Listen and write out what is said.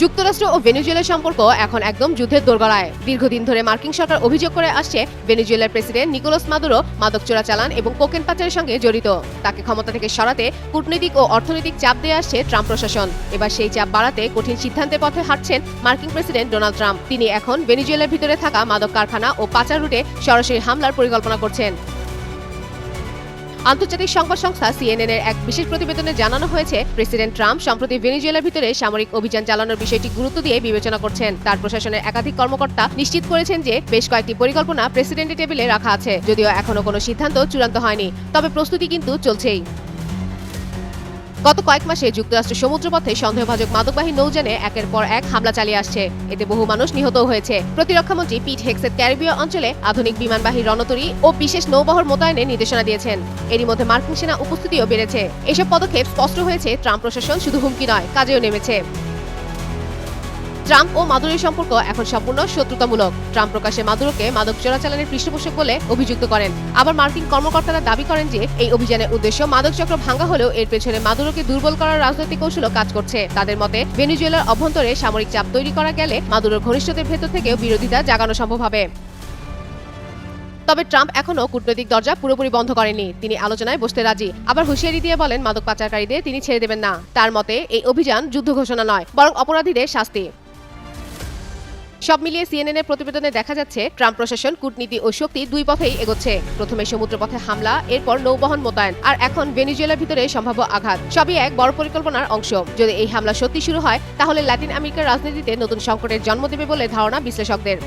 যুক্তরাষ্ট্র ও ভেনেজুয়েলার সম্পর্ক এখন একদম যুদ্ধের দোরগড়ায়। দীর্ঘদিন ধরে মার্কিন সরকার অভিযোগ করে আসছে, ভেনেজুয়েলার প্রেসিডেন্ট নিকোলাস মাদুরো মাদক চোরা চালান এবং কোকেন পাচারের সঙ্গে জড়িত। তাকে ক্ষমতা থেকে সরাতে কূটনৈতিক ও অর্থনৈতিক চাপ দিয়ে আসছে ট্রাম্প প্রশাসন। এবার সেই চাপ বাড়াতে কঠিন সিদ্ধান্তের পথে হাঁটছেন মার্কিন প্রেসিডেন্ট ডোনাল্ড ট্রাম্প। তিনি এখন ভেনেজুয়েলার ভিতরে থাকা মাদক কারখানা ও পাচার রুটে সরাসরি হামলার পরিকল্পনা করছেন। আন্তর্জাতিক সংবাদ সংস্থা সিএনএন এর এক বিশেষ প্রতিবেদনে জানানো হয়েছে, প্রেসিডেন্ট ট্রাম্প সম্প্রতি ভেনিজুয়েলার ভিতরে সামরিক অভিযান চালানোর বিষয়টি গুরুত্ব দিয়ে বিবেচনা করছেন। তার প্রশাসনের একাধিক কর্মকর্তা নিশ্চিত করেছেন যে বেশ কয়েকটি পরিকল্পনা প্রেসিডেন্টের টেবিলে রাখা আছে, যদিও এখনও কোনো সিদ্ধান্ত চূড়ান্ত হয়নি। তবে প্রস্তুতি কিন্তু চলছেই। গত কয়েক মাসে যুক্তরাষ্ট্রের সমুদ্রপথে সন্দেহভাজক মাদকবাহী নৌজানে একের পর এক হামলা চালিয়ে আসছে। এতে বহু মানুষ নিহত হয়েছে। প্রতিরক্ষামন্ত্রী পিট হেক্সের ক্যারিবীয় অঞ্চলে আধুনিক বিমানবাহী রণতরী ও বিশেষ নৌবহর মোতায়েনের নির্দেশনা দিয়েছেন। এরই মধ্যে মার্কিন সেনা উপস্থিতিও বেড়েছে। এসব পদক্ষেপ স্পষ্ট হয়েছে ট্রাম্প প্রশাসন শুধু হুমকি নয়, কাজেও নেমেছে। ট্রাম্প ও মাদুরের সম্পর্ক এখন সম্পূর্ণ শত্রুতামূলক। ট্রাম্প প্রকাশ্যে মাদুরোকে মাদক চোরাচালানের পৃষ্ঠপোষক বলে অভিযুক্ত করেন। আবার মার্কিন কর্মকর্তারা দাবি করেন যে, এই অভিযানের উদ্দেশ্য মাদক চক্র ভাঙ্গা হলেও এর পেছনে মাদুরোকে দুর্বল করার রাজনৈতিক কৌশলও কাজ করছে। তাদের মতে, ভেনিজুয়েলার অভ্যন্তরে সামরিক চাপ তৈরি করা গেলে মাদুরোর ঘনিষ্ঠদের ভেতর থেকেও বিরোধিতা জাগানো সম্ভব হবে। তবে ট্রাম্প এখনও কূটনৈতিক দরজা পুরোপুরি বন্ধ করেনি তিনি আলোচনায় বসতে রাজি। আবার হুঁশিয়ারি দিয়ে বলেন, মাদক পাচারকারীদের তিনি ছেড়ে দেবেন না। তার মতে, এই অভিযান যুদ্ধ ঘোষণা নয়, বরং অপরাধীদের শাস্তি। সব মিলিয়ে সিএনএন এর প্রতিবেদনে দেখা যাচ্ছে, ট্রাম্প প্রশাসন, কূটনীতি ও শক্তি দুই পথেই এগোচ্ছে। প্রথমে সমুদ্রপথে হামলা, এরপর নৌবহন মোতায়েন, আর এখন ভেনিজুয়েলার ভিতরে সম্ভাব্য আঘাত। সবই এক বড় পরিকল্পনার অংশ। যদি এই হামলা সত্যি শুরু হয়, তাহলে ল্যাটিন আমেরিকার রাজনীতিতে নতুন সংকটের জন্ম দেবে বলে ধারণা বিশ্লেষকদের।